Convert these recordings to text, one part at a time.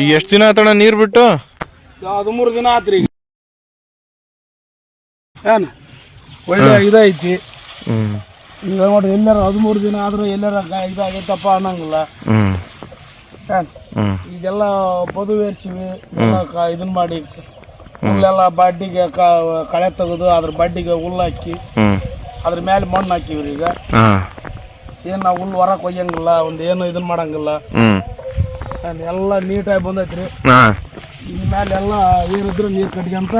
ಈಗ ಎಷ್ಟು ದಿನ ಆತಣ ನೀರ್ ಬಿಟ್ಟು? ಹದಿಮೂರು ದಿನ ಆತ್ರಿ ಈಗ. ಏನ್? ಒಳ್ಳೆ ಇದೈತಿ ಈಗ ನೋಡ್ರಿ ಎಲ್ಲಾರ ಹದಿಮೂರು ದಿನ ಆದ್ರೂ ಎಲ್ಲಾರ ಇದಾಗೈತಪ್ಪ ಅನ್ನಂಗಿಲ್ಲ. ಈಗೆಲ್ಲ ಪದುವೇರ್ಸಿವಿ ಎಲ್ಲ ಇದನ್ ಮಾಡಿ ಹುಲ್ಲೆಲ್ಲ ಬಡ್ಡಿಗೆ ಕಳೆ ತೆಗೆದು ಅದ್ರ ಬಡ್ಡಿಗೆ ಹುಲ್ಲು ಹಾಕಿ ಅದ್ರ ಮೇಲೆ ಮಣ್ಣು ಹಾಕಿವ್ರಿ ಈಗ. ಏನ್ ನಾವು ಹುಲ್ಲು ಹೊರಕ್ ಒಯ್ಯಂಗಿಲ್ಲ ಒಂದು ಏನು ಇದನ್ ಮಾಡಂಗಿಲ್ಲ. ಹ್ಮ್ ಎಲ್ಲ ನೀಟಾಗಿ ಬಂದೈತ್ರಿ. ಹಾ. ಮೇಲೆ ಎಲ್ಲ ಏನಿದ್ರು ನೀರು ಕಟ್ಕೊಂತ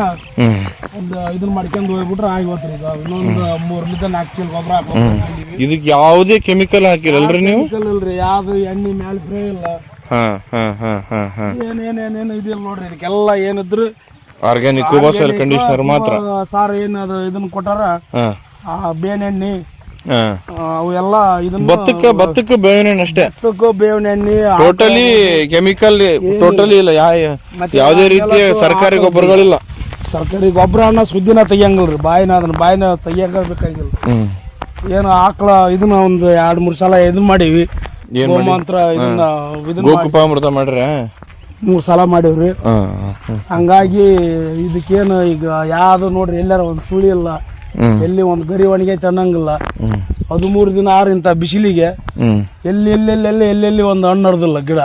ಒಂದು ಇದನ್ನ ಮಾಡ್ಕೊಂಡು ಹೋಗ್ಬಿಟ್ರೆ ಆಗಿವತ್ರಿ ಈಗ. ಇನ್ನೊಂದು ಮೂರ್ ಲಿಟರ್ ನಾಲ್ಕು ಚೀಲ ಗೊಬ್ಬರ ಇದಕ್ಕೆ ಇದಕ್ ಯಾವುದೇ ಕೆಮಿಕಲ್ ಹಾಕಿರಲ್ರಿ ನೀವು? ಇಲ್ರಿ. ಯಾವ್ದು ಎಣ್ಣೆ ಮ್ಯಾಲ್ ಫ್ರೇ ಇಲ್ಲ. ಹಾ ಹಾ ಹಾ ಹಾ ಹಾ. ಏನ್ ಏನ್ ಏನೇನು ಇದಿಲ್ಲ ನೋಡ್ರಿ. ಇದಕ್ಕೆಲ್ಲ ಏನಿದ್ರು ಆರ್ಗ್ಯಾನಿಕ್ ಕಂಡೀಷನರ್ ಮಾತ್ರ. ಸಾರ್ ಏನ್ ಅದು ಇದನ್ನ ಕೊಟ್ಟಾರ ಆ ಬೇವಿನ ಆ, ಅವೆಲ್ಲ ಇದನ್ನ ಭತ್ತಕ್ಕೆ ಭತ್ತಕ್ಕೆ ಬೇವಿನ ಎಣ್ಣೆ ಅಷ್ಟೇ ಭತ್ತಕ್ಕೂ ಬೇವಿನ ಎಣ್ಣೆ ಟೋಟಲಿ ಕೆಮಿಕಲ್ ಟೋಟಲಿ ಇಲ್ಲ. ಯಾ ಯಾವುದೇ ರೀತಿಯ ಸರ್ಕಾರಿ ಗೊಬ್ಬರಗಳಿಲ್ಲ. ಸರ್ಕಾರಿ ಗೊಬ್ಬರ ಅನ್ನ ಸುದ್ದಿನ ತೆಗಿಯಂಗಿಲ್ರಿ ಬಾಯಿನ ಅದನ್ನ ಬಾಯಿನ ತೆಗಿಯಂಗ ಬೇಕಾಗಿಲ್ಲ ಏನು ಆಕಳ ಇದನ್ನ ಒಂದು ಎರಡ್ ಮೂರ್ ಸಲ ಇದನ್ನ ಮಾಡೀವಿ. ಗೋಮಂತ್ರ ಇದನ್ನ ಇದನ್ನ ಗೋಕುಪಾಮೃತ ಮಾಡ್ರೆ? ಮೂರ್ ಸಲ ಮಾಡೀವ್ರಿ. ಹಂಗಾಗಿ ಇದಕ್ಕೇನು ಈಗ ಯಾವ್ದು ನೋಡ್ರಿ ಎಲ್ಲಾರ ಒಂದು ಸುಳಿ ಇಲ್ಲ. ಎಲ್ಲಿ ಒಂದು ಗರಿ ಒಣಗೈತೆ ಅನ್ನಂಗಿಲ್ಲ. ಹದಿಮೂರು ದಿನ ಆರು ಇಂತ ಬಿಸಿಲಿಗೆ ಎಲ್ಲಿ ಎಲ್ಲೆಲ್ಲಿ ಎಲ್ಲೆಲ್ಲಿ ಒಂದು ಹಣ್ಣು ಹರಿದಿಲ್ಲ ಗಿಡ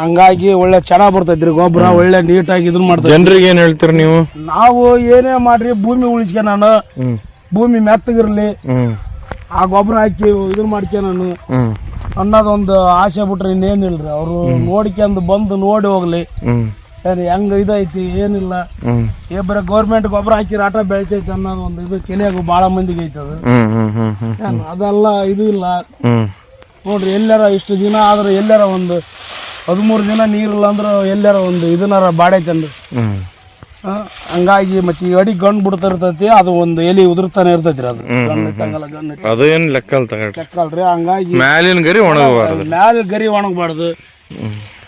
ಹಂಗಾಗಿ ಒಳ್ಳೆ ಚೆನ್ನಾಗ್ ಬರ್ತೈತ್ರಿ ಗೊಬ್ಬರ ಒಳ್ಳೆ ನೀಟಾಗಿ ಇದನ್ನ ಮಾಡ್ತಾರೆ ಜನರಿಗೆ ಏನ್ ಹೇಳ್ತೀರಿ ನೀವು? ನಾವು ಏನೇ ಮಾಡ್ರಿ ಭೂಮಿ ಉಳಿಸ್ಕೆ ನಾನು. ಭೂಮಿ ಮೆತ್ತಗಿರ್ಲಿ. ಆ ಗೊಬ್ಬರ ಹಾಕಿ ಇದನ್ನ ಮಾಡ್ಕೆ ನಾನು. ಅನ್ನೋದೊಂದು ಆಸೆ ಬಿಟ್ರೆ ಇನ್ನೇನಿಲ್ರಿ. ಅವರು ನೋಡ್ಕೊಂಡು ಬಂದು ನೋಡಿ ಹೋಗ್ಲಿ. ಏನ್ ಹೆಂಗ್ ಇದೈತಿ ಏನಿಲ್ಲ. ಏ ಬರೀ ಗೌರ್ಮೆಂಟ್ ಗೊಬ್ಬರ ಹಾಕಿ ಆಟ ಬೆಳಿತೈತಿ ಅನ್ನೋದು ಒಂದು ಇದು ಕೆಲಿಯಾಗ ಭಾಳ ಮಂದಿಗೆ ಐತೆ ಅದು ಏನ್ ಅದೆಲ್ಲ ಇದು ಇಲ್ಲ. ನೋಡ್ರಿ ಎಲ್ಲಾರ ಇಷ್ಟು ದಿನ ಆದ್ರೆ ಎಲ್ಲಾರ ಒಂದು ಹದಿಮೂರು ದಿನ ನೀರಿಲ್ಲ ಅಂದ್ರೆ ಎಲ್ಲಾರ ಒಂದು ಇದನ್ನಾರ ಬಾಡೈತನ್ರಿ ಹಂಗಾಗಿ ಮತ್ತೆ ಈ ಅಡಿ ಗಂಡು ಬಿಡ್ತಾ ಇರ್ತೈತಿ ಅದು ಒಂದು ಎಲಿ ಉದುರ್ತಾನೆ ಇರ್ತೈತಿ ಅದು. ಗಣ್ಣು ಇಟ್ಟಂಗಲ್ಲ ಗಣ್ಣು ಇಟ್ಟು. ಅದೇನ್ ಲೆಕ್ಕ ಅಲ್ಲ ತಗೊಳ್ರಿ. ಕೆಕ್ಕಲ್ರಿ ಹಂಗಾಗಿ ಮ್ಯಾಲಿನ ಗರಿ ಒಣಗಬಾರ್ದು. ಮ್ಯಾಲ ಗರಿ ಒಣಗಬಾರ್ದು.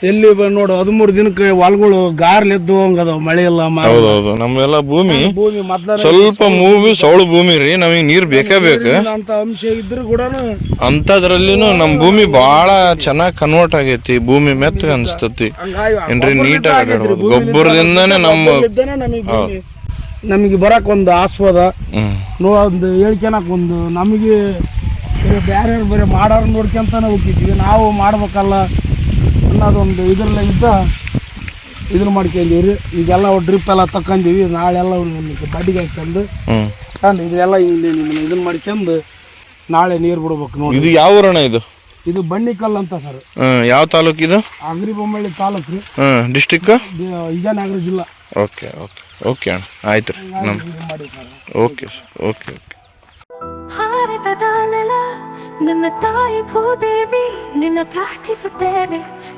ಎಲ್ಲಿ ನೋಡು ಹದಿಮೂರು ದಿನಕ್ಕೆ ಹೊಲಗಳು ಗಾರ್ಲೆದ್ದು ಹಂಗದಾವ ಮಳೆ ಇಲ್ಲ ಮ- ಹೌದೌದು ನಮ್ಮೆಲ್ಲ ಭೂಮಿ ಭೂಮಿ ಮೊದ್ಲ ಸ್ವಲ್ಪ ಮೂವಿ ಸೌಳು ಭೂಮಿ ರೀ ನಮಗೆ ನೀರ್ ಬೇಕೇ ಬೇಕು. ಅಂತ ಅಂಶ ಇದ್ರು ಕೂಡ ಅಂತದ್ರಲ್ಲಿನು ನಮ್ ಭೂಮಿ ಬಹಳ ಚೆನ್ನಾಗಿ ಕನ್ವರ್ಟ್ ಆಗೈತಿ ಭೂಮಿ ಮೆತ್ತಗ ಅನ್ಸ್ತತಿ. ಏನ್ರಿ ನೀಟಾಗಿ ಆಗಿ ಗೊಬ್ಬರದಿಂದಾನೇ ನಮ್ಮ ನಮಗೆ ನಮಗೆ ಬರಕ್ ಒಂದು ಆಸ್ವಾದ. ಹ್ಮ್. ನೋ ಒಂದು ಹೇಳ್ಕೊಳಕ್ ಒಂದು ನಮಗೆ ಬೇರೆ ಬೇರೆ ಮಾಡೋರು ನೋಡ್ಕೊಂತಾನೆ ಹೋಗಿದ್ವಿ ನಾವು ಮಾಡ್ಬೇಕಲ್ಲ. ಅನ್ನೋದೊಂದು ಇದ್ರಲ್ಲ ಇದ್ದ ಇದನ್ನ ಮಾಡ್ಕೊಂಡಿವ್ರಿ. ಈಗೆಲ್ಲ ಡ್ರಿಪ್ ಎಲ್ಲ ತಕೊಂಡೀವಿ ನಾಳೆಲ್ಲ ಬಡ್ಡಿಗೆ ಹಾಕೊಂಡು ಹ್ಮ್. ಕಂಡು ಇದೆಲ್ಲ ಇಲ್ಲಿ ನಿಮ್ಮ ಇದನ್ನ ಮಾಡ್ಕೊಂಡು ನಾಳೆ ನೀರು ಬಿಡ್ಬೇಕು ನೋಡಿ ಇದು ಯಾವ ಊರಣ ಇದು? ಇದು ಬಣ್ಣಿಕಲ್ ಅಂತ ಸರ್. ಯಾವ ತಾಲೂಕು ಇದು? ಅಗ್ರಿ ಬೊಮ್ಮಳ್ಳಿ ತಾಲೂಕು ರೀ. ಹ್ಮ್ ಡಿಸ್ಟಿಕ್ ವಿಜಯನಗರ ಜಿಲ್ಲಾ. ಓಕೆ ಓಕೆ ಓಕೆ ಅಣ್ಣ. ಆಯ್ತು ರೀ. Okay okay okay. ಭಾರತದ ನೆಲ ನನ್ನ ತಾಯಿ ಭೂದೇವಿ ನಿನ್ನ ಪ್ರಾರ್ಥಿಸುತ್ತೇವೆ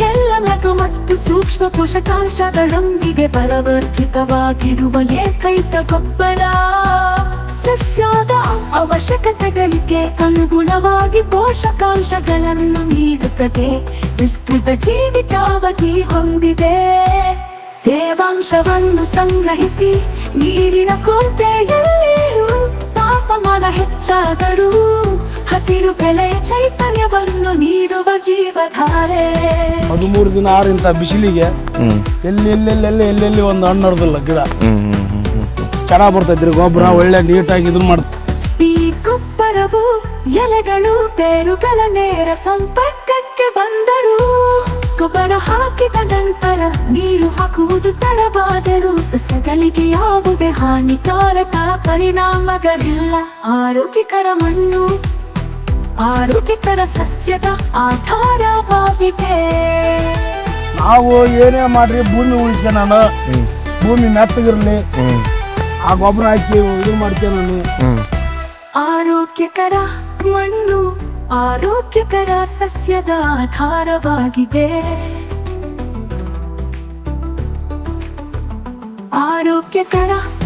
ಎಲ್ಲ ನಗು ಮತ್ತು ಸೂಕ್ಷ್ಮ ಪೋಷಕಾಂಶಗಳೊಂದಿಗೆ ಬಲವರ್ಧಿತವಾಗಿರುವ ಏಕೈಕ ಗೊಬ್ಬರ ಸಸ್ಯದ ಅವಶ್ಯಕತೆಗಳಿಗೆ ಅನುಗುಣವಾಗಿ ಪೋಷಕಾಂಶಗಳನ್ನು ನೀಡುತ್ತದೆ. ವಿಸ್ತೃತ ಜೀವಿತಾವಧಿ ಹೊಂದಿದೆ. ತೇವಾಂಶವನ್ನು ಸಂಗ್ರಹಿಸಿ ನೀರಿನ ಕೋಟೆಯಲ್ಲಿ ತಾಪಮಾನ ಹೆಚ್ಚಾದರೂ ಹಸಿರು ಬೆಳೆ ಚೈತನ್ಯವನ್ನು ನೀಡುವ ಜೀವಧಾರೆ. ಹದಿಮೂರು ದಿನ ಆರಿಂತ ಬಿಸಿಲಿಗೆ ಎಲ್ಲಿ ಎಲ್ಲೆಲ್ಲಿ ಎಲ್ಲೆಲ್ಲಿ ಒಂದು ಹಣ್ಣು ನಡೆದಿಲ್ಲ ಗಿಡ. ಚೆನ್ನಾಗಿ ಬರ್ತೈತ್ರಿ ಗೊಬ್ಬರ ಒಳ್ಳೆ ನೀಟಾಗಿ ಇದನ್ನ ಮಾಡ್ತ ಈ ಗೊಬ್ಬರವು ಎಲೆಗಳು ಬೇರುಗಳ ನೇರ ಸಂಪರ್ಕಕ್ಕೆ ಬಂದರು ಗೊಬ್ಬರ ಹಾಕಿದ ನಂತರ ನೀರು ಹಾಕುವುದು ತಡವಾದರೂ ಸಸ್ಯಗಳಿಗೆ ಯಾವುದೇ ಹಾನಿಕಾರಕ ಪರಿಣಾಮಗಳಿಲ್ಲ. ಆರೋಗ್ಯಕರ ಮಣ್ಣು ಆರೋಗ್ಯಕರ ಸಸ್ಯದ ಆಧಾರವಾಗಿದೆ. ನಾವು ಏನೇ ಮಾಡ್ರಿ ಭೂಮಿ ಉಳಿಸ್ಕೆ ನಾನು. ಭೂಮಿ ಮೆತ್ತಗಿರ್ಲಿ ಆ ಗೊಬ್ಬರ ಹಾಕಿ ಇದು ನಾನು. ಆರೋಗ್ಯಕರ ಮಣ್ಣು ಆರೋಗ್ಯಕರ ಸಸ್ಯದ ಆಧಾರವಾಗಿದೆ. ಆರೋಗ್ಯಕರ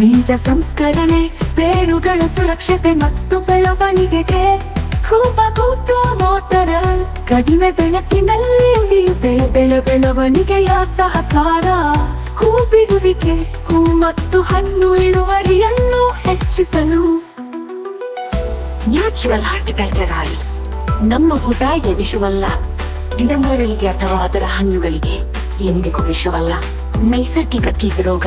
ಬೀಜ ಸಂಸ್ಕರಣೆ, ಬೇರುಗಳ ಸುರಕ್ಷತೆ ಮತ್ತು ಬೆಳವಣಿಗೆಗೆ ಕೂತು ಮೋಟರ. ಕಡಿಮೆ ಬೆಳಕಿನಲ್ಲಿ ಉಳಿಯುತ್ತೆ ಬೆಳೆ ಬೆಳವಣಿಗೆಯ ಸಹಕಾರ. ಹೂ ಬಿಡುವಿಕೆ ಹೂ ಮತ್ತು ಹಣ್ಣು ಇಳುವರಿಯನ್ನು ಹೆಚ್ಚಿಸಲು. ನ್ಯಾಚುರಲ್ ಹಾರ್ಟಿಕಲ್ಚರ್ ನಮ್ಮ ಹುಟಾಯಿಗೆ ವಿಷವಲ್ಲ. ಗಿಡಮರಗಳಿಗೆ ಅಥವಾ ಅದರ ಹಣ್ಣುಗಳಿಗೆ ಎಂದಿಗೂ ವಿಷವಲ್ಲ. ನೈಸರ್ಗಿಕ ಕೀಟರೋಗ